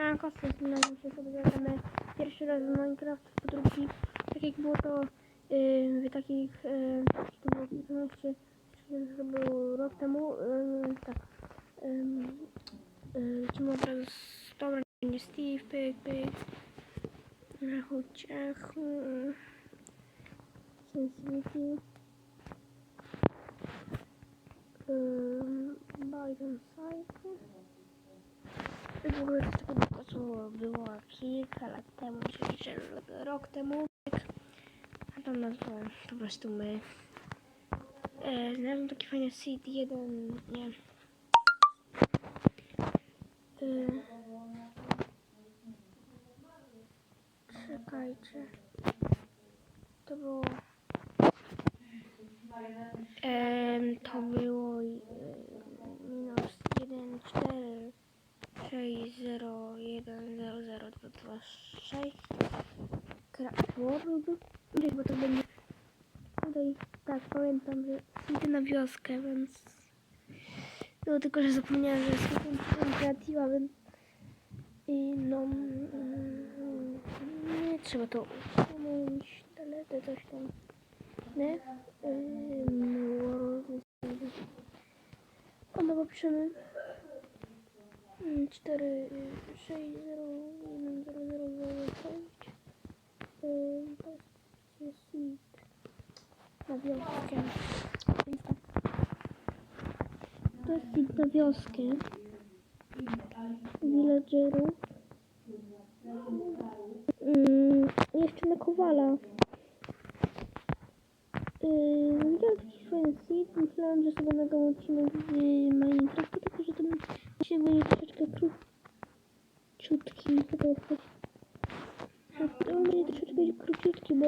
Siemanko, z tej strony się sobie pierwszy raz w Minecraft, po drugi, tak jak było to yy, w takich, yy, to było 15, czy to było rok temu, yy, tak, yy, lecimy od razu z dobra, będzie Steve, pyk, pyk, Rachu, ciachu, Sensitivity, yy, Biden Cycle, w ogóle jest tylko co było kilka lat temu, czyli że rok temu. A tam nazwałem po prostu my. E, znalazłem taki fajny seed, jeden, nie. E, czekajcie. To było... Em, to było e, minus 1, 4, 6, 0, 1, 0, 0, 2, 2, 6. World. Nie, bo to będzie. Tutaj, tak, pamiętam, że idę na wioskę, więc. No tylko, że zapomniałem, że jestem kreatywa, więc. I no. mm, Nie trzeba to usunąć. Daleko coś tam. Nie? O, no bo piszemy. 4, 6, 0, 1, 0, 0, 0, 6. To jest seed na wioskę. To na wioskę. Villagerów. Mm, jeszcze na Kowala. Yy, fajny seed. Myślałem, że sobie nagram odcinek z Minecrafta, tylko że ten się będzie to jest? To on będzie troszeczkę króciutki, bo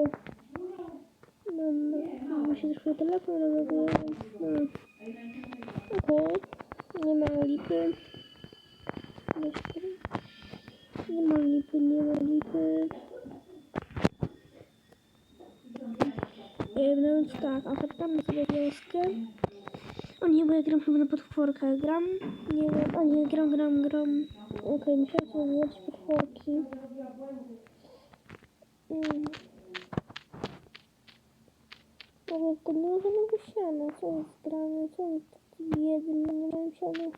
mam, mam się troszkę telefon rozładuje, więc no. Okej, nie ma lipy. Nie ma lipy, nie ma lipy. E, No więc tak, zapytamy sobie wioskę. Nie, bo ja gram chyba na potworkach. Gram? Nie wiem. A nie, gram, gram, gram. Okej, musiałam sobie wybrać potworki. Mm. Ale to nie ma żadnego siana. Co jest grane? Co jest taki biedny? Nie mam siana.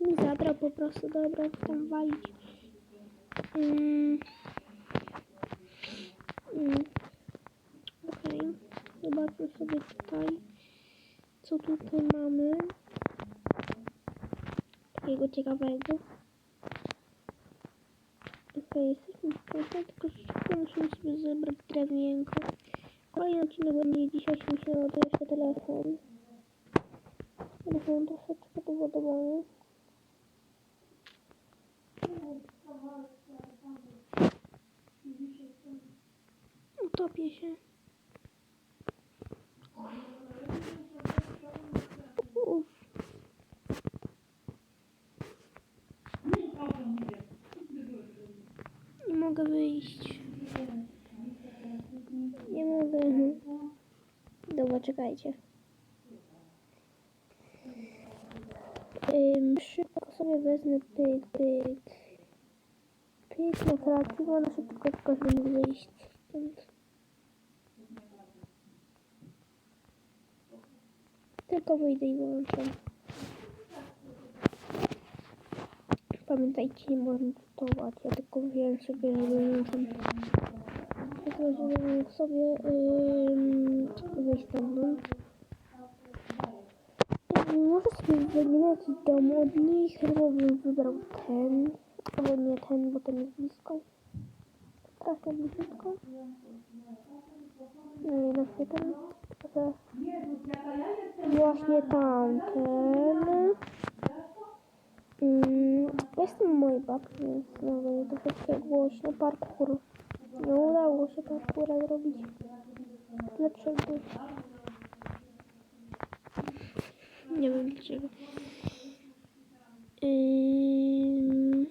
Mi zabrał po prostu. Dobra, tam walić. Mm. Mm. Okej. Zobaczmy sobie tutaj. Co tutaj mamy? Takiego ciekawego. Okej, jesteśmy w Polsce, tylko szybko musimy sobie zebrać drewnienko. Kolejny odcinek będzie dzisiaj się myślałem, to jeszcze telefon. Telefon troszeczkę powodowany. Utopię się. Uff. Nie mogę wyjść. Nie mogę. Dobra, czekajcie. Ym, szybko sobie wezmę pyk, pyk. Pyk na kreatywę, na szybko tylko żeby wyjść stąd. Tylko wyjdę i wyłączam. Pamiętajcie, nie można czytować. Ja tylko wiem sobie, że wyłączam. Tylko, żeby sobie yy, wyjść stamtąd. Yy, Może sobie jakiś dom od nich, chyba bym wybrał ten. Albo nie ten, bo ten jest blisko. Strasznie blisko. No i na ten. Trochę Właśnie tamten. Mm, babci, więc no, będzie troszeczkę głośno. Parkour. Nie udało się parkoura zrobić. Dlaczego? Nie wiem dlaczego. Ym...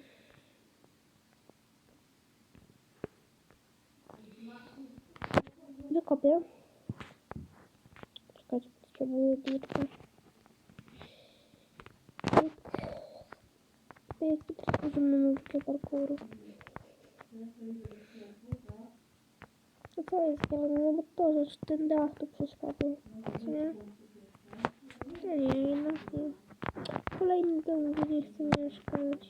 Wykopię. Czekajcie, potrzebuję tylko. Pyk. Możemy mówić o parkouru? No co jest? No bo to, że ten dach tu przeszkadza. Co nie? No nie, jednak nie. Kolejny dom, gdzie chcę mieszkać.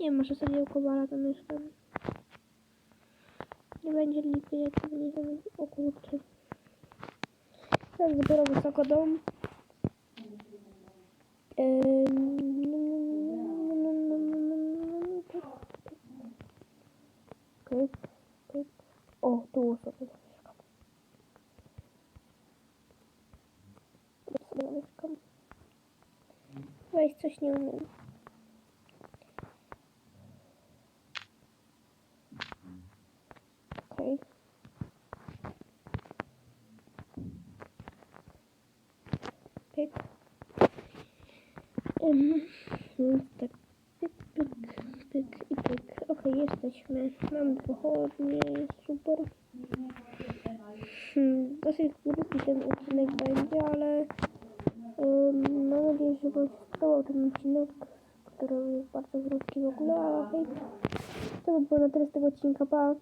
Nie, może sobie u Kowala tam mieszkam. Nie będzie lipy, jak to nie tam... O kurczę. Teraz dopiero wysoko dom. Pyk, pyk. O, tu sobie zamieszkam. Tu sobie coś nie umiem. Okej. Pyk. Um, tak. Pyk, pyk, pyk i pyk. Okej, jesteśmy. Mam pochodnie, super. Hmm, dosyć krótki ten odcinek będzie, ale um, mam nadzieję, że Wam się spodobał ten odcinek, który jest bardzo krótki w ogóle, ale okej. To by było na tyle tego odcinka, pa!